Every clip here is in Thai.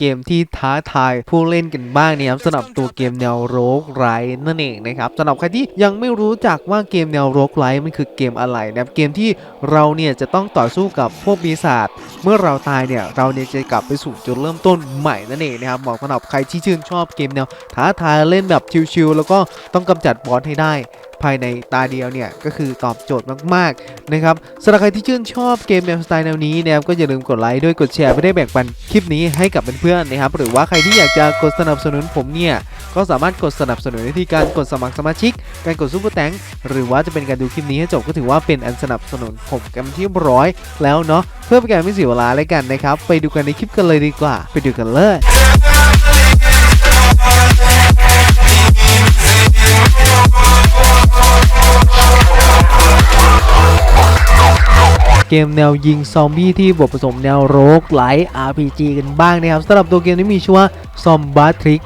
เกมที่ท้าทายผู้เล่นกันบ้างนะครับสำหรับตัวเกมแนวโรกไรนั่นเองนะครับสำหรับใครที่ยังไม่รู้จักว่าเกมแนวโรกไรมันคือเกมอะไรนะครับเกมที่เราเนี่ยจะต้องต่อสู้กับพวกปีศาจเมื่อเราตายเนี่ยเราเนี่ยจะกลับไปสู่จุดเริ่มต้นใหม่นั่นเองนะครับเหมาะสำหรับใครที่ชื่นชอบเกมแนวท้าทายเล่นแบบชิลๆแล้วก็ต้องกำจัดบอสให้ได้ ภายในตาเดียวเนี่ยก็คือตอบโจทย์มากๆนะครับสำหรับใครที่ชื่นชอบเกมแนวสไตล์แนวนี้นะครับก็อย่าลืมกดไลค์ด้วยกดแชร์ไปได้แบ่งปันคลิปนี้ให้กับเพื่อนๆนะครับหรือว่าใครที่อยากจะกดสนับสนุนผมเนี่ยก็สามารถกดสนับสนุนได้ที่การกดสมัครสมาชิก การกดซุปเปอร์แตงหรือว่าจะเป็นการดูคลิปนี้ให้จบก็ถือว่าเป็นอันสนับสนุนผมกันที่ร้อยแล้วเนาะเพื่อเป็นการไม่เสียเวลาเลยกันนะครับไปดูกันในคลิปกันเลยดีกว่า ไปดูกันเลย เกมแนวยิงซอมบี้ที่บทผสมแนวโรกไลท์ RPG กันบ้างนะครับสำหรับตัวเกมนี้มีชื่อว่าซอมบ t ทริก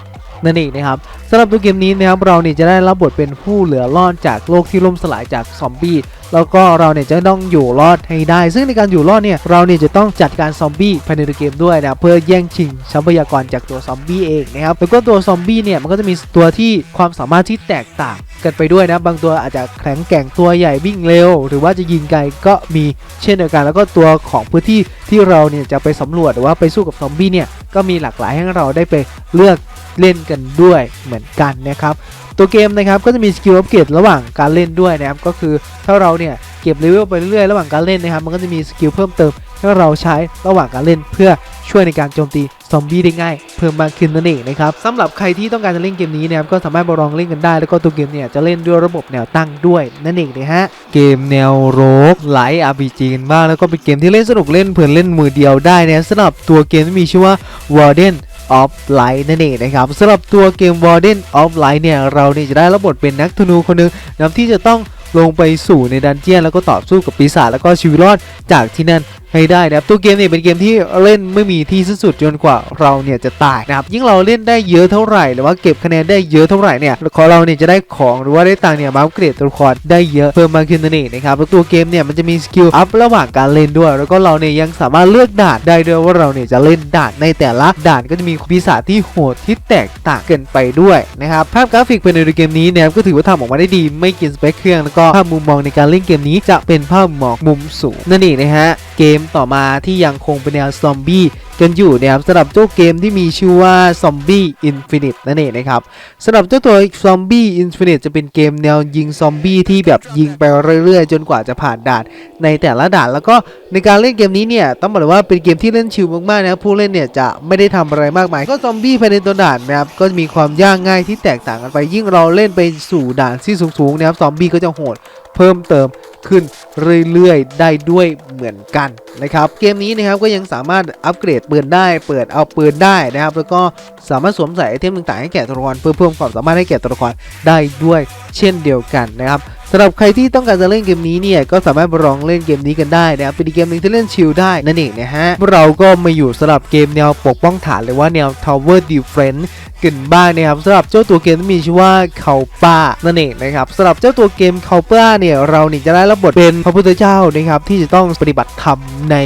นั่นเองนะครับสำหรับตัวเกมนี้นะครับเราเนี่ยจะได้รับบทเป็นผู้เหลือรอดจากโลกที่ล่มสลายจากซอมบี้แล้วก็เราเนี่ยจะต้องอยู่รอดให้ได้ ซึ่งในการอยู่รอดเนี่ยเราเนี่ยจะต้องจัดการซอมบี้ภายในตัวเกมด้วยนะเพื่อแย่งชิงทรัพยากรจากตัวซอมบี้เองนะครับแล้วก็ตัวซอมบี้เนี่ยมันก็จะมีตัวที่ความสามารถที่แตกต่างกันไปด้วยนะบางตัวอาจจะแข็งแกร่งตัวใหญ่วิ่งเร็ว หรือว่าจะยิงไกลก็มีเช่นเดียวกัน แล้วก็ตัวของพื้นที่ที่เราเนี่ยจะไปสำรวจหรือว่าไปสู้กับซอมบี้เนี่ยก็มีหลากหลายให้เราได้ไปเลือก เล่นกันด้วยเหมือนกันนะครับตัวเกมนะครับก็จะมีสกิลอัปเกรดระหว่างการเล่นด้วยนะครับก็คือถ้าเราเนี่ยเก็บเลเวลไปเรื่อยๆระหว่างการเล่นนะครับมันก็จะมีสกิลเพิ่มเติมให้เราใช้ระหว่างการเล่นเพื่อช่วยในการโจมตีซอมบี้ได้ง่ายเพิ่มมากขึ้นนั่นเองนะครับสำหรับใครที่ต้องการจะเล่นเกมนี้นะครับก็สามารถมาลองเล่นกันได้ แล้วก็ตัวเกมเนี่ยจะเล่นด้วยระบบแนวตั้งด้วยนั่นเองนะฮะเกมแนวโรกไลท์ RPG กันบ้างแล้วก็เป็นเกมที่เล่นสนุกเล่นเพื่อนเล่นมือเดียวได้นะสำหรับตัวเกมที่มีชื่อว่า Warden of Light นั่นเองนะครับสำหรับตัวเกม Warden of Light เนี่ยเราเนี่ยจะได้รับบทเป็นนักธนูคนหนึ่งนำที่จะต้องลงไปสู่ในดันเจียนแล้วก็ต่อสู้กับปีศาจแล้วก็ชีวิตรอดจากที่นั่น ให้ได้นะครับตัวเกมเนี่ยเป็นเกมที่เล่นไม่มีที่สิ้นสุดจนกว่าเราเนี่ยจะตายนะครับยิ่งเราเล่นได้เยอะเท่าไหร่หรือว่าเก็บคะแนนได้เยอะเท่าไหร่เนี่ยของเราเนี่ยจะได้ของหรือว่าได้ตังเนี่ยมาอัปเกรดตัวละครได้เยอะเพิ่มมากขึ้นนั่นเองนะครับแล้วตัวเกมเนี่ยมันจะมีสกิลอัพระหว่างการเล่นด้วย แล้วก็เราเนี่ยยังสามารถเลือกด่านได้ด้วยว่าเราเนี่ยจะเล่นด่านในแต่ละด่านก็จะมีปีศาจที่โหดที่แตกต่างกันไปด้วยนะครับภาพกราฟิกภายในเกมนี้เนี่ยก็ถือว่าทำออกมาได้ดีไม่กินสเปคเครื่องแล้วก็ภาพมุมมองในการเล่นเกมนี้จะเป็นภาพมุมมองมุมสูงนั่นเองนะฮะเกมต่อมาที่ยังคงเป็นแนวซอมบี้กันอยู่นะครับสำหรับเจ้าเกมที่มีชื่อว่า Zombie Infinite นั่นเองนะครับสำหรับเจ้าตัว Zombie Infinite จะเป็นเกมแนวยิงซอมบี้ที่แบบยิงไปเรื่อยๆ จนกว่าจะผ่านด่านในแต่ละด่าน แล้วก็ในการเล่นเกมนี้เนี่ยต้องบอกเลยว่าเป็นเกมที่เล่นชิลมากๆนะครับผู้เล่นเนี่ยจะไม่ได้ทำอะไรมากมาย ก็ซอมบี้ภายในตัวด่านนะครับก็จะมีความยากง่ายที่แตกต่างกันไปยิ่งเราเล่นไปสู่ด่านที่สูงๆนะครับซอมบี้ก็จะโหด เพิ่มเติมขึ้นเรื่อยๆ ได้ด้วยเหมือนกันนะครับ เกมนี้นะครับก็ยังสามารถอัปเกรดปืนได้ เปิดเอาปืนได้นะครับ แล้วก็สามารถสวมใส่ไอเทมต่างๆให้แก่ตัวละครเพื่อเพิ่มความสามารถให้แก่ตัวละครได้ด้วยเช่นเดียวกันนะครับ สำหรับใครที่ต้องการจะเล่นเกมนี้เนี่ยก็สามารถมาลองเล่นเกมนี้กันได้นะครับเป็นเกมหนึ่งที่เล่นชิลได้นั่นเองนะฮะเราก็มาอยู่สำหรับเกมแนวปกป้องฐานหรือว่าแนว Tower Defense กันบ้างนะครับสำหรับเจ้าตัวเกมที่มีชื่อว่าเคาป้านั่นเองนะครับสำหรับเจ้าตัวเกมเคาป้าเนี่ยเราเนี่ยจะได้รับบทเป็นพระพุทธเจ้านะครับที่จะต้องปฏิบัติธรรมใน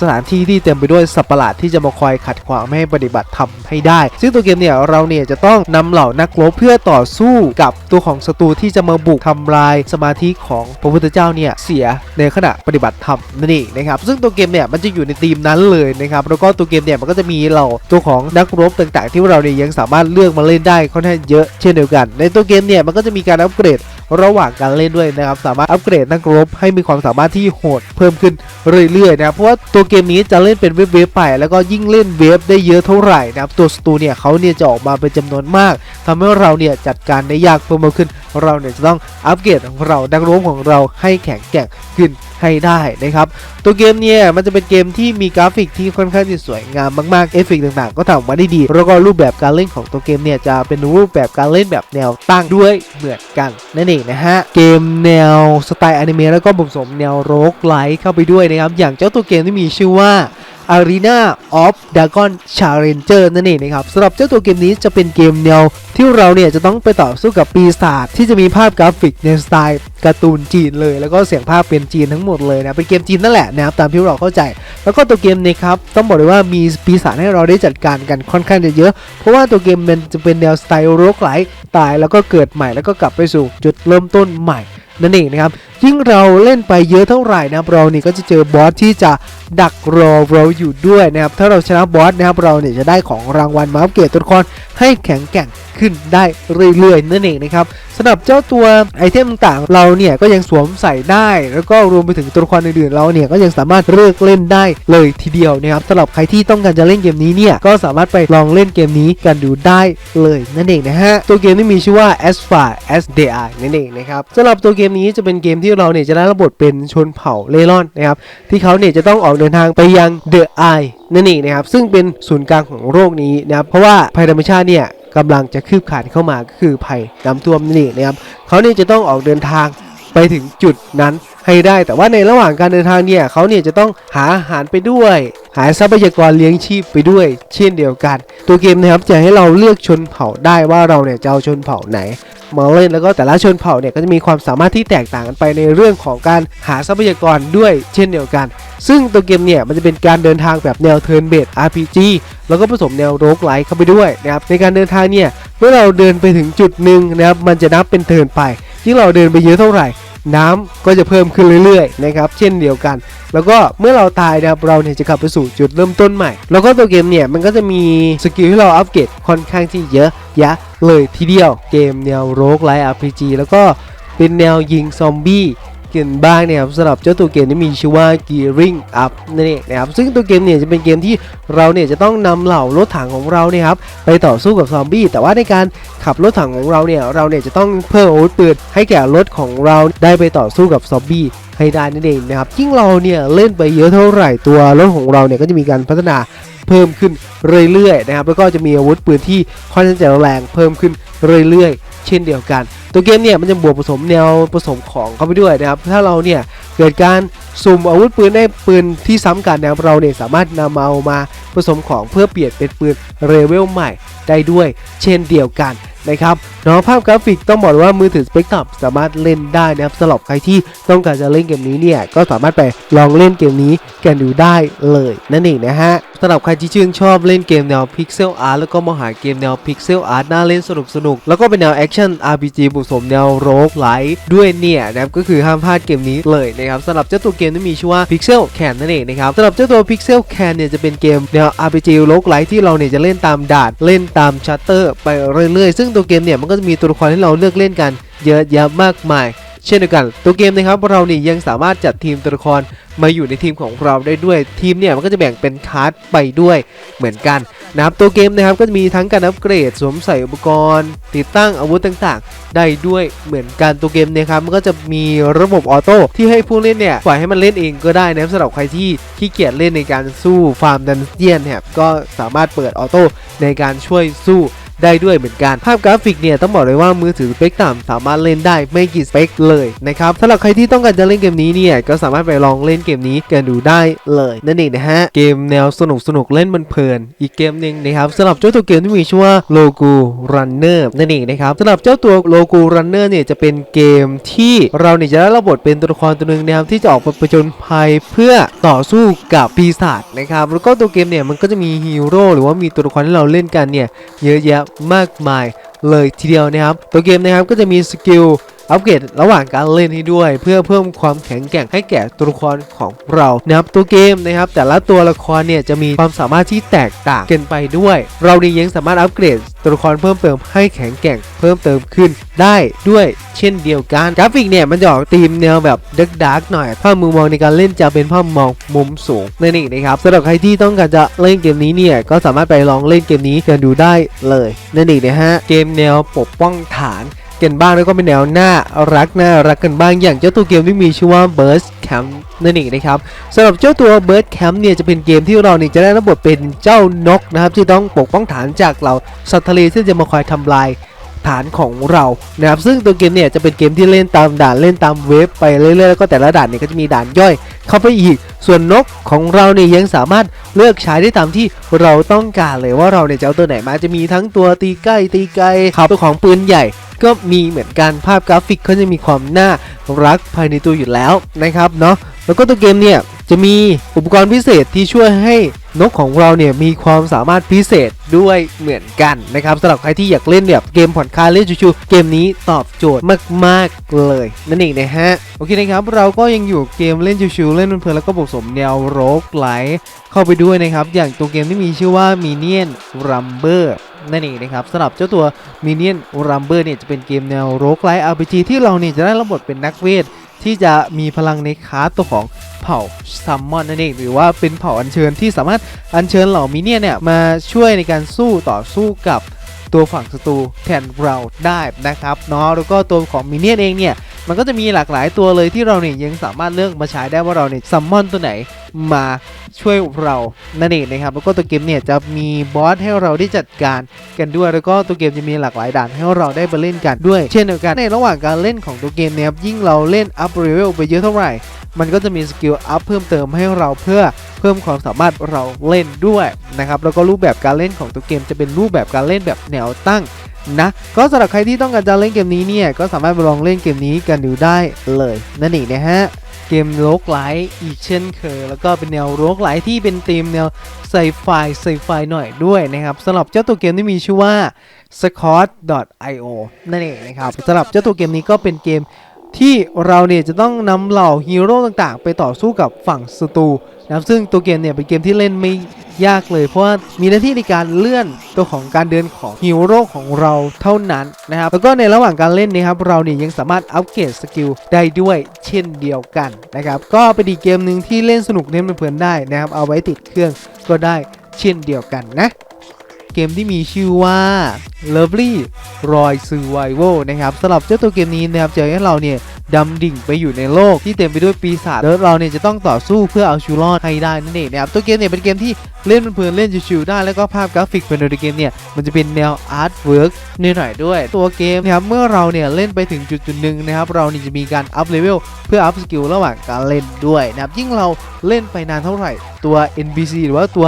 สถานที่ที่เต็มไปด้วยสัตว์ประหลาดที่จะมาคอยขัดขวางไม่ให้ปฏิบัติธรรมให้ได้ ซึ่งตัวเกมเนี่ยเราเนี่ยจะต้องนำเหล่านักรบเพื่อต่อสู้กับตัวของศัตรูที่จะมาบุกทำลายสมาธิของพระพุทธเจ้าเนี่ยเสียในขณะปฏิบัติธรรมนั่นเองนะครับซึ่งตัวเกมเนี่ยมันจะอยู่ในธีมนั้นเลยนะครับแล้วก็ตัวเกมเนี่ยมันก็จะมีเหล่าตัวของนักรบต่างๆ ที่เราเนี่ยยังสามารถเลือกมาเล่นได้ค่อนข้างเยอะเช่นเดียวกัน ในตัวเกมเนี่ยมันก็จะมีการอัปเกรด ระหว่างการเล่นด้วยนะครับ สามารถอัปเกรดนักรบให้มีความสามารถที่โหดเพิ่มขึ้นเรื่อยๆนะครับเพราะว่าตัวเกมนี้จะเล่นเป็นเวฟเวฟๆไป แล้วก็ยิ่งเล่นเวฟได้เยอะเท่าไหร่นะครับตัวสตูเนี่ยเขาเนี่ยจะออกมาเป็นจำนวนมากทำให้เราเนี่ยจัดการได้ยากเพิ่มขึ้น เราเนี่ยจะต้องอัปเกรดของเรานักรบของเราให้แข็งแกร่งขึ้น ให้ได้นะครับตัวเกมเนี่ยมันจะเป็นเกมที่มีกราฟิกที่ค่อนข้างจะสวยงามมากๆเอฟเฟกต์ต่างๆ ก็ทำออกมาได้ดี แล้วก็รูปแบบการเล่นของตัวเกมเนี่ยจะเป็นรูปแบบการเล่นแบบแนวตั้งด้วยเหมือนกันนั่นเองนะฮะเกมแนวสไตล์อนิเมะแล้วก็ผสมแนวโรกไลท์เข้าไปด้วยนะครับอย่างเจ้าตัวเกมที่มีชื่อว่า Arena of Dragon Challenger นั่นเองนะครับสำหรับเจ้าตัวเกมนี้จะเป็นเกมแนวที่เราเนี่ยจะต้องไปต่อสู้กับปีศาจที่จะมีภาพกราฟิกในสไตล์การ์ตูนจีนเลย แล้วก็เสียงภาพเป็นจีนทั้งหมดเลยนะเป็นเกมจีนนั่นแหละนะครับตามที่เราเข้าใจ แล้วก็ตัวเกมเนะครับต้องบอกเลยว่ามีปีศาจให้เราได้จัดการกันค่อนข้างจะเยอะ เพราะว่าตัวเกมมันจะเป็นแนวสไตล์โรคไลตายแล้วก็เกิดใหม่แล้วก็กลับไปสู่จุดเริ่มต้นใหม่นั่นเองนะครับ ยิ่งเราเล่นไปเยอะเท่าไหร่นะครับเรานี่ก็จะเจอบอสที่จะดักรอเราอยู่ด้วยนะครับถ้าเราชนะบอสนะครับเราเนี่ยจะได้ของรางวัลมาอัปเกรดตัวละครให้แข็งแกร่งขึ้นได้เรื่อยๆนั่นเองนะครับสำหรับเจ้าตัวไอเทมต่างๆเราเนี่ยก็ยังสวมใส่ได้ แล้วก็รวมไปถึงตัวละครอื่นๆเราเนี่ยก็ยังสามารถเลือกเล่นได้เลยทีเดียวนะครับสำหรับใครที่ต้องการจะเล่นเกมนี้เนี่ยก็สามารถไปลองเล่นเกมนี้กันดูได้เลยนั่นเองนะฮะตัวเกมที่มีชื่อว่า as far as they are นั่นเองนะครับสำหรับตัวเกมนี้จะเป็นเกมที่เราเนี่ยจะได้รับบทเป็นชนเผ่าเล่ร่อนนะครับที่เขาเนี่ยจะต้องออกเดินทางไปยัง The Eye นั่นเองนะครับซึ่งเป็นศูนย์กลางของโลกนี้นะครับเพราะว่าภัยธรรมชาติเนี่ยกำลังจะคืบคลานเข้ามาก็คือภัยน้ำท่วมนั่นะครับเขาเนี่ยจะต้องออกเดินทางไปถึงจุดนั้นให้ได้ แต่ว่าในระหว่างการเดินทางเนี่ยเขาเนี่ยจะต้องหาอาหารไปด้วย หาทรัพยากรเลี้ยงชีพไปด้วย เช่นเดียวกัน ตัวเกมนะครับจะให้เราเลือกชนเผ่าได้ว่าเราเนี่ยจะเอาชนเผ่าไหน มาเล่นแล้วก็แต่ละชนเผ่าเนี่ยก็จะมีความสามารถที่แตกต่างกันไปในเรื่องของการหาทรัพยากรด้วยเช่นเดียวกัน ซึ่งตัวเกมเนี่ยมันจะเป็นการเดินทางแบบแนวเทิร์นเบส RPG แล้วก็ผสมแนวโรกไลท์เข้าไปด้วยนะครับในการเดินทางเนี่ยเมื่อเราเดินไปถึงจุดหนึ่งนะครับมันจะนับเป็นเทิร์นไปยิ่งเราเดินไปเยอะเท่าไหร่ น้ำก็จะเพิ่มขึ้นเรื่อยๆนะครับเช่นเดียวกัน แล้วก็เมื่อเราตายนะครับเราเนี่ยจะกลับไปสู่จุดเริ่มต้นใหม่ แล้วก็ตัวเกมเนี่ยมันก็จะมีสกิลที่เราอัปเกรดค่อนข้างที่เยอะแยะเลยทีเดียวเกมแนวโรกไลท์พีจีแล้วก็เป็นแนวยิงซอมบี้ กันบ้างเนี่ยครับสำหรับเจ้าตัวเกมที่มีชื่อว่า Gearing Up นั่นเองนะครับซึ่งตัวเกมเนี่ยจะเป็นเกมที่เราเนี่ยจะต้องนำเหล่ารถถังของเราเนี่ยครับไปต่อสู้กับซอมบี้แต่ว่าในการขับรถถังของเราเนี่ยเราเนี่ยจะต้องเพิ่มอาวุธปืนให้แก่รถของเราได้ไปต่อสู้กับซอมบี้ ให้ได้นั่นเองนะครับยิ่งเราเนี่ยเล่นไปเยอะเท่าไหร่ตัวรถของเราเนี่ยก็จะมีการพัฒนาเพิ่มขึ้นเรื่อยๆนะครับแล้วก็จะมีอาวุธปืนที่ค่อนข้างจะแรงเพิ่มขึ้นเรื่อยๆ เช่นเดียวกัน ตัวเกมเนี่ยมันจะบวกผสมแนวผสมของเข้าไปด้วยนะครับถ้าเราเนี่ยเกิดการสุ่มอาวุธปืนได้ปืนที่ซ้ำกันนะครับเราเนี่ยสามารถนำเอามาผสมของเพื่อเปลี่ยนเป็นปืนเรเวลใหม่ได้ด้วย เช่นเดียวกัน นะครับเนาะภาพกราฟิกต้องบอกเลยว่ามือถือสเปกตรัมสามารถเล่นได้นะครับสำหรับใครที่ต้องการจะเล่นเกมนี้เนี่ยก็สามารถไปลองเล่นเกมนี้กันดูได้เลยนั่นเองนะฮะสำหรับใครที่ชื่นชอบเล่นเกมแนวพิกเซลอาร์แล้วก็มองหาเกมแนวพิกเซลอาร์น่าเล่นสนุกสนุกแล้วก็เป็นแนวแอคชั่น RPG ผสมแนวโรกไลท์ด้วยเนี่ยนะครับก็คือห้ามพลาดเกมนี้เลยนะครับสำหรับเจ้าตัวเกมที่มีชื่อว่า Pixel Can นั่นเองนะครับสำหรับเจ้าตัว Pixel Can เนี่ยจะเป็นเกมแนว RPG โรกไลท์ที่เราเนี่ยจะเล่นตามด่านเล่นตามชัตเตอร์ไปเรื่อยๆซึ่งตัวเกมเนี่ยมันก็จะมีตัวละครให้เราเลือกเล่นกันเยอะแยะมากมาย เช่นเดียวกัน ตัวเกมนะครับเราเนี่ยยังสามารถจัดทีมตัวละครมาอยู่ในทีมของเราได้ด้วยทีมเนี่ยมันก็จะแบ่งเป็นคลาสไปด้วยเหมือนกันนะครับตัวเกมนะครับก็จะมีทั้งการอัปเกรดสวมใส่อุปกรณ์ ติดตั้งอาวุธต่างๆ ได้ด้วยเหมือนกันตัวเกมเนี่ยครับมันก็จะมีระบบออโต้ที่ให้ผู้เล่นเนี่ยปล่อยให้มันเล่นเองก็ได้นะครับสำหรับใครที่ขี้เกียจเล่นในการสู้ฟาร์มดันเจียนเนี่ยก็สามารถเปิดออโต้ในการช่วยสู้ ได้ด้วยเหมือนกัน ภาพกราฟิกเนี่ยต้องบอกเลยว่ามือถือสเปคต่ำสามารถเล่นได้ไม่กี่สเปคเลยนะครับสำหรับใครที่ต้องการจะเล่นเกมนี้เนี่ยก็สามารถไปลองเล่นเกมนี้กันดูได้เลยนั่นเองนะฮะเกมแนวสนุกสนุกเล่นมันเพลินอีกเกมหนึ่งนะครับสำหรับเจ้าตัวเกมที่มีชื่อว่า Logo Runner นั่นเองนะครับสำหรับเจ้าตัว Logo Runner เนี่ยจะเป็นเกมที่เราเนี่ยจะได้รับบทเป็นตัวละครตัวหนึ่งนะครับที่จะออกไปผจญภัยเพื่อต่อสู้กับปีศาจนะครับแล้วก็ตัวเกมเนี่ยมันก็จะมีฮีโร่หรือว่ามีตัวละครที่เราเล่นกันเนี่ยเยอะแยะมากมายเลยทีเดียวนะครับ ตัวเกมนะครับก็จะมีสกิล อัปเกรดระหว่างการเล่นให้ด้วย เพื่อเพิ่มความแข็งแกร่งให้แก่ตัวละครของเรานะครับตัวเกมนะครับ แต่ละตัวละครเนี่ยจะมีความสามารถที่แตกต่างกันไปด้วย เรานี่ยังสามารถอัปเกรดตัวละครเพิ่มเติมให้แข็งแกร่งเพิ่มเติมขึ้นได้ด้วยเช่นเดียวกันกราฟิกเนี่ยมันจะออกธีมแนวแบบดักดักหน่อยภาพมุมมองในการเล่นจะเป็นภาพมุมมองมุมสูงนั่นเองนะครับสำหรับใครที่ต้องการจะเล่นเกมนี้เนี่ยก็สามารถไปลองเล่นเกมนี้กันดูได้เลยนั่นเองนะฮะเกมแนวปกป้องฐาน กันบ้างแล้วก็เป็นแนวหน้ารักน่ารักกันบ้างอย่างเจ้าตัวเกมที่มีชื่อว่า Burst Camp นั่นเองนะครับสำหรับเจ้าตัว Burst Camp เนี่ยจะเป็นเกมที่เราเนี่ยจะได้รับบทเป็นเจ้านกนะครับที่ต้องปกป้องฐานจากเหล่าสัตว์ทะเลที่จะมาคอยทำลายฐานของเรานะครับซึ่งตัวเกมเนี่ยจะเป็นเกมที่เล่นตามด่านเล่นตามเวฟไปเรื่อยๆแล้วก็แต่ละด่านเนี่ยก็จะมีด่านย่อย เข้าไปอีก ส่วนนกของเราเนี่ยยังสามารถเลือกใช้ได้ตามที่เราต้องการเลยว่าเราเนี่ยจะเอาตัวไหนมาจะมีทั้งตัวตีใกล้ตีไกลครับตัวของปืนใหญ่ ก็มีเหมือนกันภาพกราฟิกเขาจะมีความน่ารักภายในตัวอยู่แล้วนะครับเนาะแล้วก็ตัวเกมเนี่ยจะมีอุปกรณ์พิเศษที่ช่วยให้นกของเราเนี่ยมีความสามารถพิเศษด้วยเหมือนกันนะครับสำหรับใครที่อยากเล่นแบบเกมผ่อนคลายเล่นชิวๆเกมนี้ตอบโจทย์มากๆเลย นั่นเองนะฮะโอเคนะครับเราก็ยังอยู่เกมเล่นชิวๆเล่นเพลินแล้วก็ผสมแนวโรกไลท์เข้าไปด้วยนะครับ อย่างตัวเกมที่มีชื่อว่า Minion Rumber นั่นเองนะครับสำหรับเจ้าตัว Minion Rumber เนี่ยจะเป็นเกมแนวโรกไลท์ RPG ที่เราเนี่ยจะได้รับบทเป็นนักเวท ที่จะมีพลังในคาตัวของเผ่าซัมมอนนั่นเองหรือว่าเป็นเผ่าอัญเชิญที่สามารถอัญเชิญเหล่ามิเนียนเนี่ยมาช่วยในการสู้ต่อสู้กับตัวฝั่งศัตรูแทนเราได้นะครับเนาะแล้วก็ตัวของมินเนียนเองเนี่ย มันก็จะมีหลากหลายตัวเลยที่เราเนี่ยยังสามารถเลือกมาใช้ได้ว่าเราเนี่ยซัมมอนตัวไหนมาช่วยเรานั่นเองนะครับแล้วก็ตัวเกมเนี่ยจะมีบอสให้เราได้จัดการกันด้วย แล้วก็ตัวเกมจะมีหลากหลายด่านให้เราได้ไปเล่นกันด้วย เช่นเดียวกันในระหว่างการเล่นของตัวเกมเนี่ยครับยิ่งเราเล่นอัพเลเวลไปเยอะเท่าไหร่ มันก็จะมีสกิลอัพเพิ่มเติมให้เราเพื่อเพิ่มความสามารถเราเล่นด้วยนะครับแล้วก็รูปแบบการเล่นของตัวเกมจะเป็นรูปแบบการเล่นแบบแนวตั้ง นะก็สำหรับใครที่ต้องการจะเล่นเกมนี้เนี่ยก็สามารถไปลองเล่นเกมนี้กันดูได้เลยนั่นเองนะฮะเกมโลกไลท์อีกเช่นเคยแล้วก็เป็นแนวโลกไลท์ที่เป็นธีมแนวไซไฟไซไฟหน่อยด้วยนะครับสำหรับเจ้าตัวเกมที่มีชื่อว่า scott.io นั่นเองนะครับสำหรับเจ้าตัวเกมนี้ก็เป็นเกมที่เราเนี่ยจะต้องนำเหล่าฮีโร่ต่างๆ ไปต่อสู้กับฝั่งศัตรู นะครับซึ่งตัวเกมเนี่ยเป็นเกมที่เล่นไม่ยากเลย เพราะว่ามีหน้าที่ในการเลื่อนตัวของการเดินของฮีโร่ของเราเท่านั้นนะครับแล้วก็ในระหว่างการเล่นนะครับเราเนี่ยยังสามารถอัปเกรดสกิลได้ด้วยเช่นเดียวกันนะครับก็เป็นอีกเกมหนึ่งที่เล่นสนุกเล่นเพลินได้นะครับเอาไว้ติดเครื่องก็ได้เช่นเดียวกันนะเกมที่มีชื่อว่า Lovely Roy Survival นะครับสำหรับเจ้าตัวเกมนี้นะครับจะให้เราเนี่ย ดำดิ่งไปอยู่ในโลกที่เต็มไปด้วยปีศาจแล้วเราเนี่ยจะต้องต่อสู้เพื่อเอาชีวิตรอดให้ได้นั่นเองนะครับตัวเกมเนี่ยเป็นเกมที่เล่นเพลินเล่นชิวๆได้แล้วก็ภาพกราฟิกภายในเกมเนี่ยมันจะเป็นแนวอาร์ตเวิร์กนิดหน่อยด้วย ตัวเกมนะครับเมื่อเราเนี่ยเล่นไปถึงจุดจุดๆหนึ่งนะครับเรานี่จะมีการอัพเลเวลเพื่ออัพสกิลระหว่างการเล่นด้วยนะครับยิ่งเราเล่นไปนานเท่าไหร่ตัว NPC หรือว่าตัว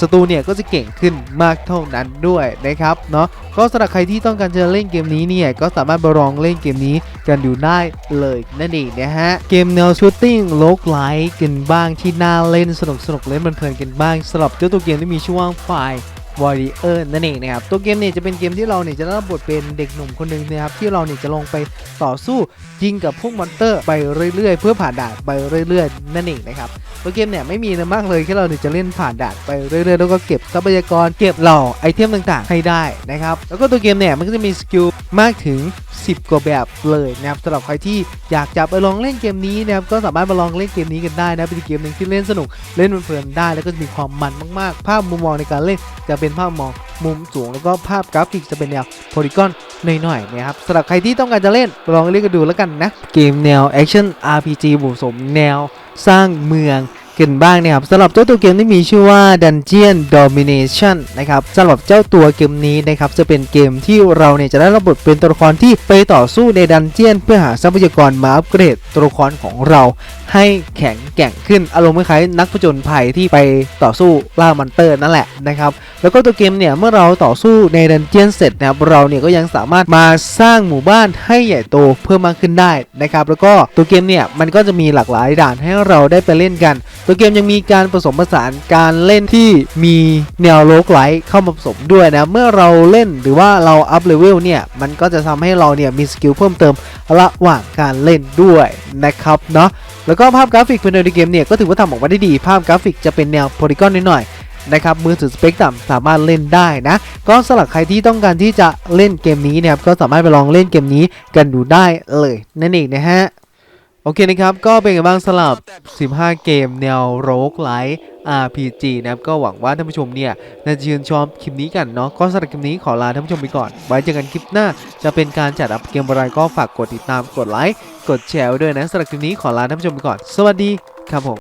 ศัตรูเนี่ยก็จะเก่งขึ้นมากเท่านั้นด้วยนะครับเนาะก็สำหรับใครที่ต้องการจะเล่นเกมนี้เนี่ยก็สามารถไปลองเล่นเกมนี้กันดูได้เลยนั่นเองนะฮะเกมแนวชูตติ้งโลกไลท์กันบ้างที่น่าเล่นสนุกสนุกเล่นเพลินกันบ้างสำหรับเจ้าตัวเกมที่มีชื่อว่าไฟ Warrior นั่นเองนะครับ ตัวเกมเนี่ยจะเป็นเกมที่เราเนี่ยจะได้รับบทเป็นเด็กหนุ่มคนหนึ่งนะครับ ที่เราเนี่ยจะลงไปต่อสู้ยิงกับพวกมอนเตอร์ไปเรื่อยๆ เพื่อผ่านด่านไปเรื่อยๆ นั่นเองนะครับ ตัวเกมเนี่ยไม่มีอะไรมากเลยแค่เราเนี่ยจะเล่นผ่านด่านไปเรื่อยๆแล้วก็เก็บทรัพยากรเก็บเหล่าไอเทมต่างๆ ให้ได้นะครับแล้วก็ตัวเกมเนี่ยมันก็จะมีสกิลมากถึง 10 กว่าแบบเลยนะครับสำหรับใครที่อยากจะไปลองเล่นเกมนี้นะครับก็สามารถมาลองเล่นเกมนี้กันได้นะเป็นเกมหนึ่งที่เล่นสนุกเล่นเพลินได้ แล้วก็มีความมันมากๆ ภาพมุมมองในการเล่นจะเป็นภาพมองมุมสูงแล้วก็ภาพกราฟิกจะเป็นแนวโพลีกอนหน่อยๆนะครับสำหรับใครที่ต้องการจะเล่นลองเล่นกันดูแล้วกันนะเกมแนวแอคชั่น RPG ผสมแนวสร้างเมืองกันบ้างนะครับสำหรับเจ้าตัวเกมที่มีชื่อว่า Dungeon Domination นะครับสำหรับเจ้าตัวเกมนี้นะครับจะเป็นเกมที่เราเนี่ยจะได้รับบทเป็นตัวละครที่ไปต่อสู้ในดันเจียน เพื่อหาทรัพยากรมาอัปเกรดตัวละครของเราให้แข็งแกร่งขึ้นอารมณ์คล้ายนักผจญภัยที่ไปต่อสู้ล่ามอนเตอร์นั่นแหละนะครับแล้วก็ตัวเกมเนี่ยเมื่อเราต่อสู้ในดันเจียนเสร็จนะครับเราเนี่ยก็ยังสามารถมาสร้างหมู่บ้านให้ใหญ่โตเพิ่มมากขึ้นได้นะครับแล้วก็ตัวเกมเนี่ยมันก็จะมีหลากหลายด่านให้เราได้ไปเล่นกันตัวเกมยังมีการผสมผสานการเล่นที่มีแนวโลกไลท์เข้ามาผสมด้วยนะ เมื่อเราเล่นหรือว่าเราอัพเลเวลเนี่ย มันก็จะทำให้เราเนี่ยมีสกิลเพิ่มเติมระหว่างการเล่นด้วยนะครับเนาะแล้วก็ภาพกราฟิกภายในเกมเนี่ยก็ถือว่าทำออกมาได้ดี ภาพกราฟิกจะเป็นแนวโพลีกอนนิดหน่อยนะครับมือถือสเปกต่ำสามารถเล่นได้นะ ก็สำหรับใครที่ต้องการที่จะเล่นเกมนี้นะครับก็สามารถไปลองเล่นเกมนี้กันดูได้เลยนั่นเองนะฮะ โอเคนะครับ ก็เป็นไงบ้างสลับ 15 เกมแนวโรกไลท์ RPG นะครับ ก็หวังว่าท่านผู้ชมเนี่ย น่าจะชื่นชอบคลิปนี้กันเนาะ ก็สำหรับคลิปนี้ขอลาท่านผู้ชมไปก่อน ไว้เจอกันคลิปหน้า จะเป็นการจัดอัพเกมอะไรก็ฝากกดติดตาม กดไลค์ กดแชร์ด้วยนะสำหรับคลิปนี้ขอลาท่านผู้ชมไปก่อน สวัสดีครับผม